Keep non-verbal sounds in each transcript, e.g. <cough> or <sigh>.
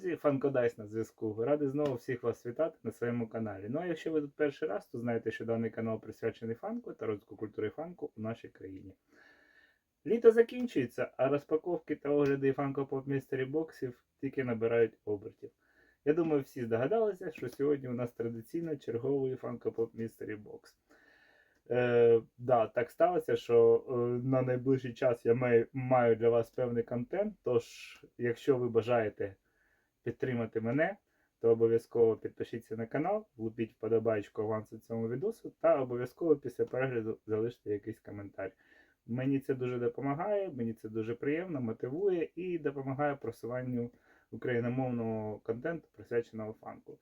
Друзі, фанкодайс на зв'язку. Радий знову всіх вас вітати на своєму каналі. Ну а якщо ви тут перший раз, то знаєте, що даний канал присвячений фанку та розвитку культури фанку у нашій країні. Літо закінчується, а розпаковки та огляди фанко-поп містері боксів тільки набирають обертів. Я думаю, всі здогадалися, що сьогодні у нас традиційно черговий фанко-поп містері бокс. Е, да, так сталося, що е, на найближчий час я маю, маю для вас певний контент. Тож, якщо ви бажаєте підтримати мене, то обов'язково підпишіться на канал, влупіть вподобайку авансу цьому відосу та обов'язково після перегляду залиште якийсь коментар. Мені це дуже допомагає, мені це дуже приємно, мотивує і допомагає просуванню україномовного контенту, присвяченого фанку.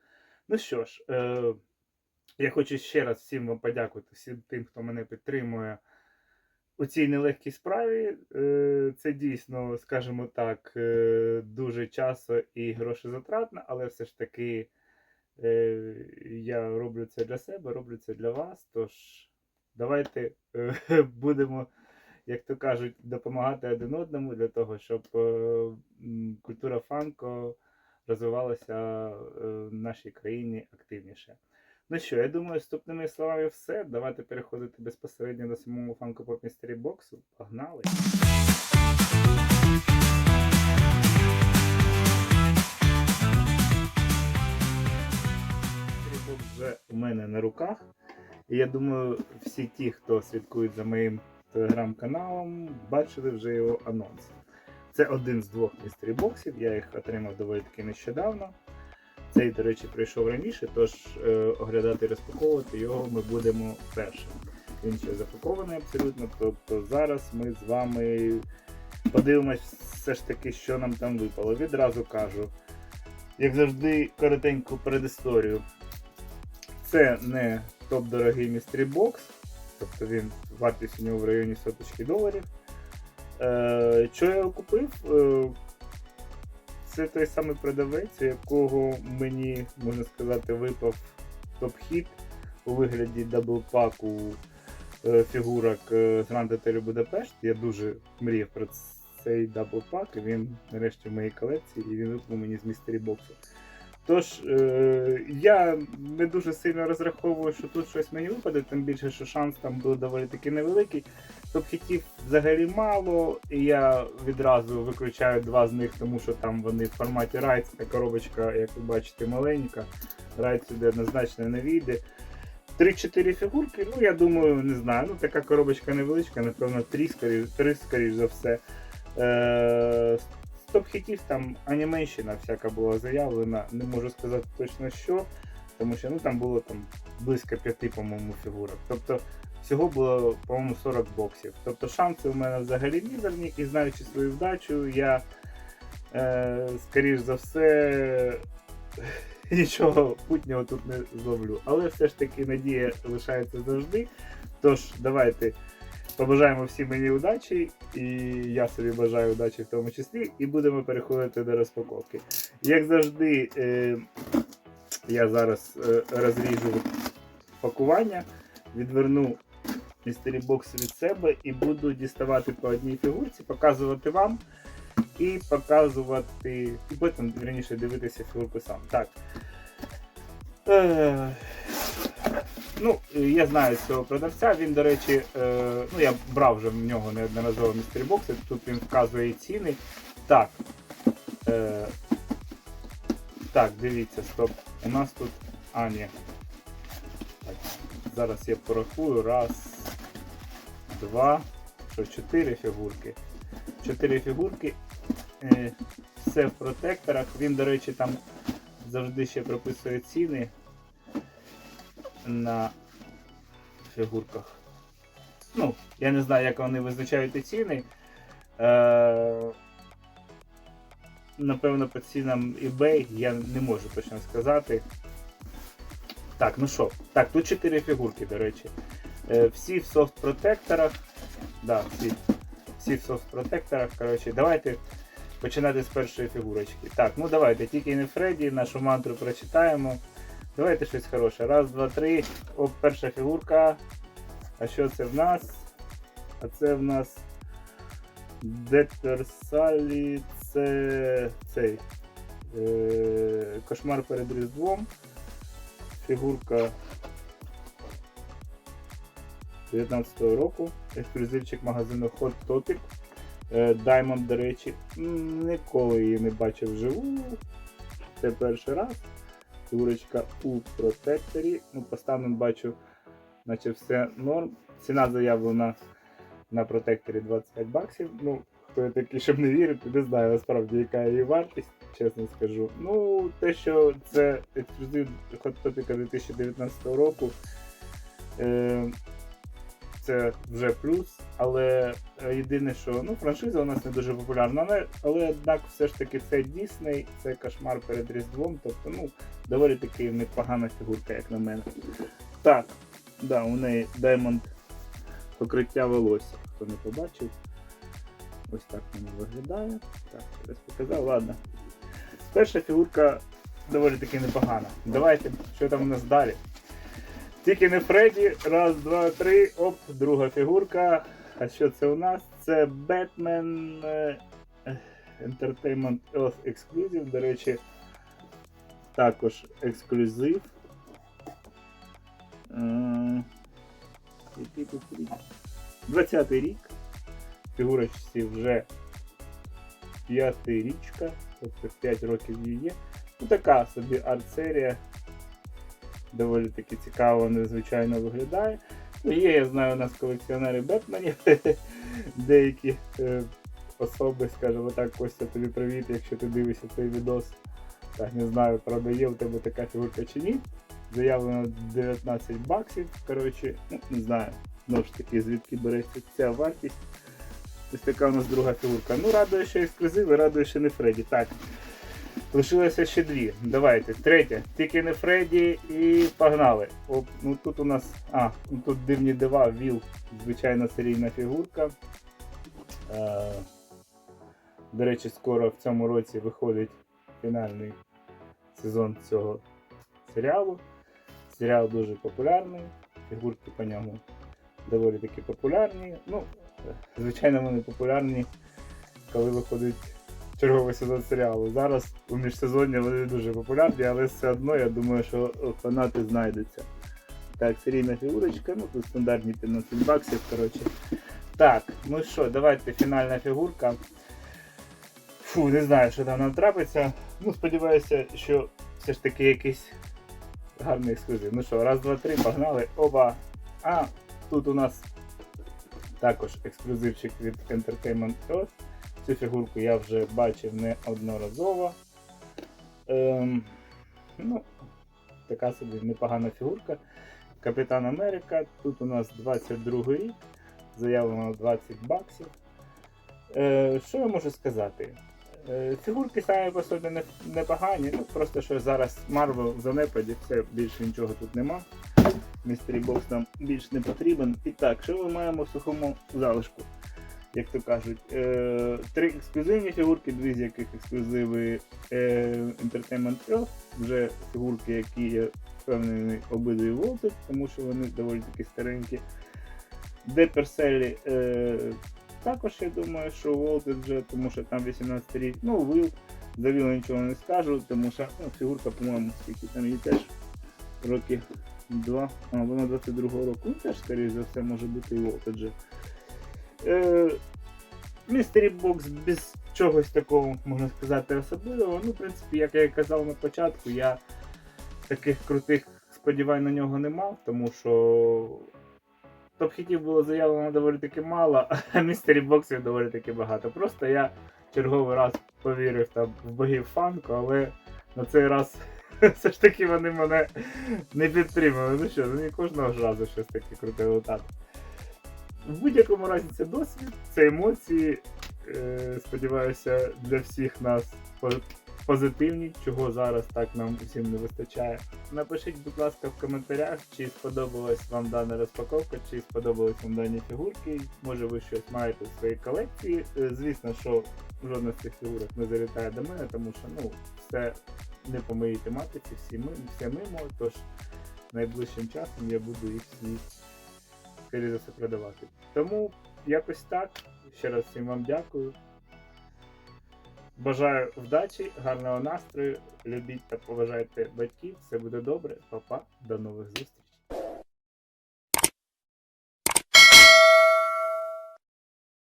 Ну що ж, е, я хочу ще раз всім вам подякувати, всім тим, хто мене підтримує у цій нелегкій справі. Е, Це дійсно, скажімо так, е, дуже часо і грошезатратно, але все ж таки е, я роблю це для себе, роблю це для вас. Тож давайте <laughs> будемо, як то кажуть, допомагати один одному для того, щоб культура фанко розвивалася в нашій країні активніше. Ну що, я думаю, вступними словами все. Давайте переходити безпосередньо до самого фанко поп містері боксу. Погнали! Mystery вже у мене на руках. І я думаю, всі ті, хто слідкують за моїм телеграм-каналом, бачили вже його анонс. Це один з двох містері боксів, я їх отримав доволі таки нещодавно. Цей, до речі, прийшов раніше, тож е, оглядати і розпаковувати його ми будемо першим. Він ще запакований абсолютно. Тобто зараз ми з вами подивимось все ж таки, що нам там випало. Відразу кажу, як завжди, коротеньку передісторію. Це не топ-дорогий містері бокс, тобто він вартість у нього в районі соточки доларів. Е, що я його купив? Це той самий продавець, у якого мені, можна сказати, випав топ-хіт у вигляді даблпаку е, фігурок е, з Grand Hotel Будапешт. Я дуже мріяв про цей даблпак, і він нарешті в моїй колекції, і він випав мені з містері боксу. Тож, е, я не дуже сильно розраховую, що тут щось мені випаде, тим більше, що шанс там був доволі таки невеликий. Топ-хітів взагалі мало, і я відразу виключаю два з них, тому що там вони в форматі райд, коробочка, як ви бачите, маленька. Райд сюди однозначно не війде. 3-4 фігурки, ну я думаю, не знаю. Ну така коробочка невеличка, напевно, 3, скоріш, 3 скоріш за все. Е, топ-хітів там анімейщина всяка була заявлена, не можу сказати точно що, тому що ну, там було там близько 5, по-моєму, фігурок. Тобто всього було, по-моєму, 40 боксів. Тобто шанси у мене взагалі мізерні, і знаючи свою вдачу, я, е, скоріш за все, <laughs> нічого путнього тут не зловлю. Але все ж таки надія лишається завжди. Тож, давайте побажаємо всім мені удачі, і я собі бажаю удачі в тому числі, і будемо переходити до розпаковки. Як завжди, е, я зараз е, розріжу пакування, відверну містері бокс від себе і буду діставати по одній фігурці, показувати вам і показувати, і потім вірніше дивитися фігурку сам. Так. Е, я знаю цього продавця, він, до речі, е, ну я брав вже в нього неодноразово містері бокси, тут він вказує ціни. Так. Е, так, дивіться, стоп. У нас тут. А, ні. Так, зараз я порахую. Раз, два, чотири фігурки. Чотири фігурки. Е, все в протекторах. Він, до речі, там завжди ще прописує ціни на фігурках. Ну, я не знаю, як вони визначають ці ціни. Е, напевно, по цінам eBay я не можу точно сказати. Так, ну що, так, тут 4 фігурки, до речі. Е, всі в софт-протекторах. Да, всі, всі в софт-протекторах. Коротше, давайте починати з першої фігурочки. Так, ну давайте, тільки не Фредді, нашу мантру прочитаємо. Давайте щось хороше. Раз, два, три. Оп, перша фігурка. А що це в нас? А це в нас Детерсалі, це цей Е, Кошмар перед Різдвом. Фігурка 19-го року. Ексклюзивчик магазину Hot Topic. Е, Diamond, до речі, ніколи її не бачив вживу. Це перший раз. Фігурочка у протекторі. Ну, по станам бачу, наче все норм. Ціна заявлена на протекторі 25 баксів. Ну, хто я такий, щоб не вірити, не знаю насправді, яка її вартість, чесно скажу. Ну, те, що це ексклюзив Hot Topic 2019 року. Е, це вже плюс, але е, єдине, що ну, франшиза у нас не дуже популярна, але, але однак все ж таки це Дісней, це кошмар перед Різдвом, тобто ну, доволі таки непогана фігурка, як на мене. Так, да, у неї Diamond покриття волосся, хто не побачив. Ось так воно виглядає. Так, зараз показав, ладно. Перша фігурка доволі таки непогана. Давайте, що там у нас далі? Тільки не Фредді. Раз, два, три. Оп, друга фігурка. А що це у нас? Це Batman е, Entertainment Earth Exclusive. До речі, також ексклюзив. Е, Який тут рік? 20-й рік. Фігурочці вже п'ятий річка, тобто 5 років її є. Ну така собі арт-серія. Доволі таки цікаво, незвичайно виглядає. Ну, є, я знаю, у нас колекціонери Бетменів. <laughs> Деякі е, особи, скажімо так, Костя, тобі привіт, якщо ти дивишся цей відос. Так, не знаю, правда, є у тебе така фігурка чи ні. Заявлено 19 баксів. Коротше, ну, не знаю. Знову ж таки, звідки береться ця вартість. Ось така у нас друга фігурка. Ну, радує, що ексклюзив і радує, що не Фредді. Так. Лишилося ще дві. Давайте. Третя. Тільки не Фредді і погнали. Оп, ну тут у нас. А, ну тут дивні дива, Віл, звичайна серійна фігурка. Е, до речі, скоро в цьому році виходить фінальний сезон цього серіалу. Серіал дуже популярний, фігурки по ньому доволі таки популярні. Ну, звичайно, вони популярні, коли виходить черговий сезон серіалу. Зараз у міжсезонні вони дуже популярні, але все одно я думаю, що фанати знайдуться. Так, серійна фігурочка, ну тут стандартні 15 баксів, коротше. Так, ну що, давайте фінальна фігурка. Фу, не знаю, що там нам трапиться. Ну, сподіваюся, що все ж таки якийсь гарний ексклюзив. Ну що, раз, два, три, погнали. Оба. А, тут у нас також ексклюзивчик від Entertainment Earth. Цю фігурку я вже бачив неодноразово. Ем, ну, така собі непогана фігурка. Капітан Америка. Тут у нас 22 рік, заявлено 20 баксів. Е, що я можу сказати? Е, фігурки самі по собі не- непогані, ну просто що зараз Marvel в занепаді, все більше нічого тут нема. Mystery Box нам більш не потрібен. І так, що ми маємо в сухому залишку? Як то кажуть, е, три ексклюзивні фігурки, дві з яких ексклюзиви е, Entertainment Earth, вже фігурки, які я впевнений обидві волтить, тому що вони доволі таки старенькі. Деперселі е, також я думаю, що волтить вже, тому що там 18 рік. Ну, Вил, за Віла нічого не скажу, тому що ну, фігурка, по-моєму, скільки там їй теж роки два, а вона 22-го року, ну теж, скоріше за все, може бути і вже. Е, Містері Бокс без чогось такого, можна сказати, особливого. Ну, в принципі, як я і казав на початку, я таких крутих сподівань на нього не мав, тому що топ-хітів було заявлено доволі таки мало, <laughs> а містері боксів доволі таки багато. Просто я черговий раз повірив там в богів фанку, але на цей раз <laughs> все ж таки вони мене не підтримали. Ну що, ну не кожного ж разу щось таке круте летати. В будь-якому разі це досвід, це емоції. Е, сподіваюся, для всіх нас позитивні, чого зараз так нам усім не вистачає. Напишіть, будь ласка, в коментарях, чи сподобалась вам дана розпаковка, чи сподобались вам дані фігурки. Може ви щось маєте в своїй колекції. Е, Звісно, що жодна з цих фігурок не залітає до мене, тому що ну, все не по моїй тематиці, всі, ми, все мимо, тож найближчим часом я буду їх всі скоріше за все продавати. Тому якось так. Ще раз всім вам дякую. Бажаю вдачі, гарного настрою, любіть та поважайте батьків, все буде добре, Па-па, до нових зустрічей.